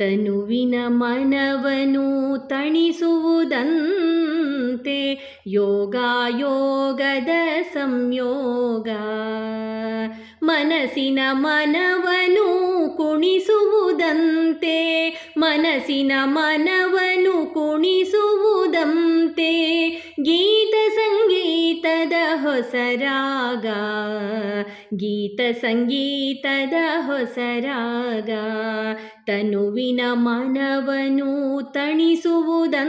ತನುವಿನ ಮನವನು ತಣಿಸುವುದಂತೆ ಯೋಗ ಯೋಗದ ಸಂಯೋಗ. ಮನಸ್ಸಿನ ಮನವನು ಕುಣಿಸುವುದಂತೆ ಮನಸ್ಸಿನ ಮನವನು ಕುಣಿಸುವುದಂತೆ ಗೀತ ಸಂಗೀತದ ಹೊಸ ರಾಗ ಗೀತ ಸಂಗೀತದ ಹೊಸ ರಾಗ ತನುವಿನ ಮನವನು ತಣಿಸುವುದಂತೆ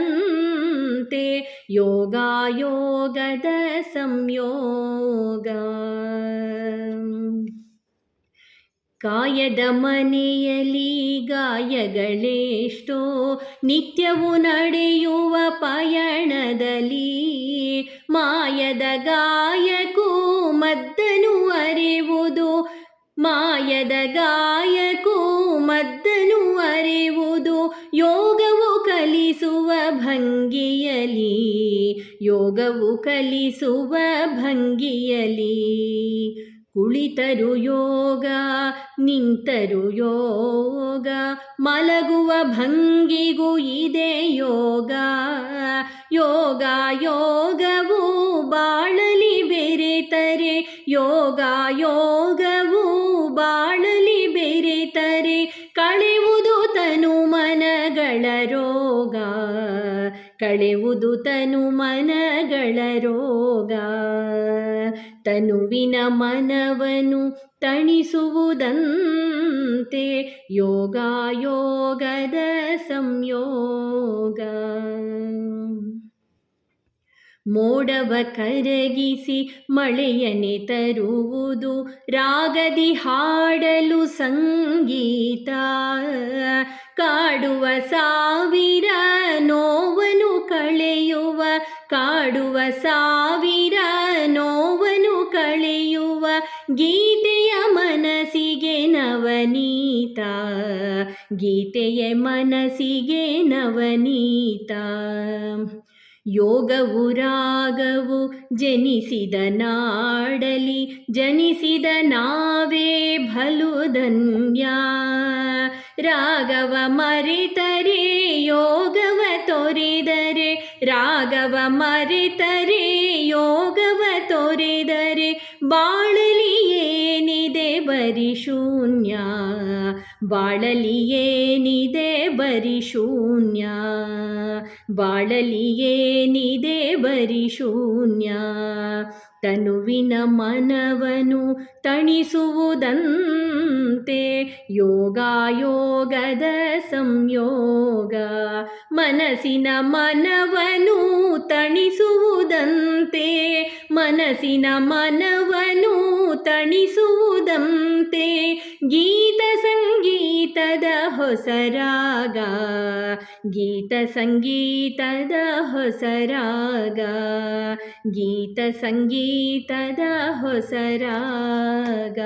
ಯೋಗ ಯೋಗದ ಸಂಯೋಗ ಕಾಯದ ಮನೆಯಲ್ಲಿ ಗಾಯಗಳೆಷ್ಟೋ, ನಿತ್ಯವು ನಡೆಯುವ ಪಯಣದಲ್ಲಿ ಮಾಯದ ಗಾಯಕೂ ಮದ್ದನು ಅರಿವುದು, ಮಾಯದ ಗಾಯಕೂ ಮದ್ದನು ಅರಿವುದು, ಯೋಗವು ಕಲಿಸುವ ಭಂಗಿಯಲಿ ಯೋಗವು ಕಲಿಸುವ ಭಂಗಿಯಲಿ ಕುಳಿತರು ಯೋಗ ನಿಂತರು ಯೋಗ ಮಲಗುವ ಭಂಗಿಗೂ ಇದೆ ಯೋಗ. ಯೋಗ, ಯೋಗವು ಬಾಳಲಿ ಬೆರೆತರೆ. ಯೋಗ, ಯೋಗವು ಬಾಳಲಿ ಬೆರೆತರೆ. ಕಳೆವುದು ತನು ಮನಗಳ ರೋಗ. ಕಳೆವುದು ತನು ಮನಗಳ ರೋಗ. ತನುವಿನ ಮನವನು ತಣಿಸುವುದಂತೆ ಯೋಗ ಯೋಗದ ಸಂಯೋಗ. ಮೋಡವ ಕರಗಿಸಿ ಮಳೆಯನೆ ತರುವುದು ರಾಗದಿ ಹಾಡಲು ಸಂಗೀತ. ಕಾಡುವ ಕಳೆಯುವ ಕಾಡುವ ಸಾವಿರ ನೋವನು ಕಳೆಯುವ ಗೀತೆಯ ಮನಸ್ಸಿಗೆ ನವನೀತ. ಗೀತೆಯ ಮನಸ್ಸಿಗೆ ನವನೀತ. ಯೋಗವು ರಾಗವು ಜನಿಸಿದ ನಾಡಲಿ, ಜನಿಸಿದ ನಾವೇ ಭಲು ಧನ್ಯ ರಾಗವ ಮರಿತರೆ, ಯೋಗವ ತೋರಿದರೆ. ರಾಘವ ಮರಿತರೆ, ಯೋಗವ ತೋರಿದರೆ. ಬಾಳಲಿ ಏನಿದೆ ಬರಿ ಶೂನ್ಯ. ಬಾಳಲಿ ಏನಿದೆ ಬರಿ ಶೂನ್ಯ. ಬಾಳಲಿ ಏನಿದೆ ಬರಿ ಶೂನ್ಯ. ತನುವಿನ ಮನವನು ತಣಿಸುವುದಂತೆ ಯೋಗ ಯೋಗದ ಸಂಯೋಗ. ಮನಸ್ಸಿನ ಮನವನು ತಣಿಸುವುದಂತೆ, ಮನಸ್ಸಿನ ಮನವನು ತಣಿಸುವುದಂತೆ. ಗೀತ ಸಂಗೀತದ ಹೊಸರಾಗ ಗೀತ ಸಂಗೀತದ ಹೊಸರಾಗ ಗೀತ ಸಂಗೀತದ ಹೊಸ ರಾಗ.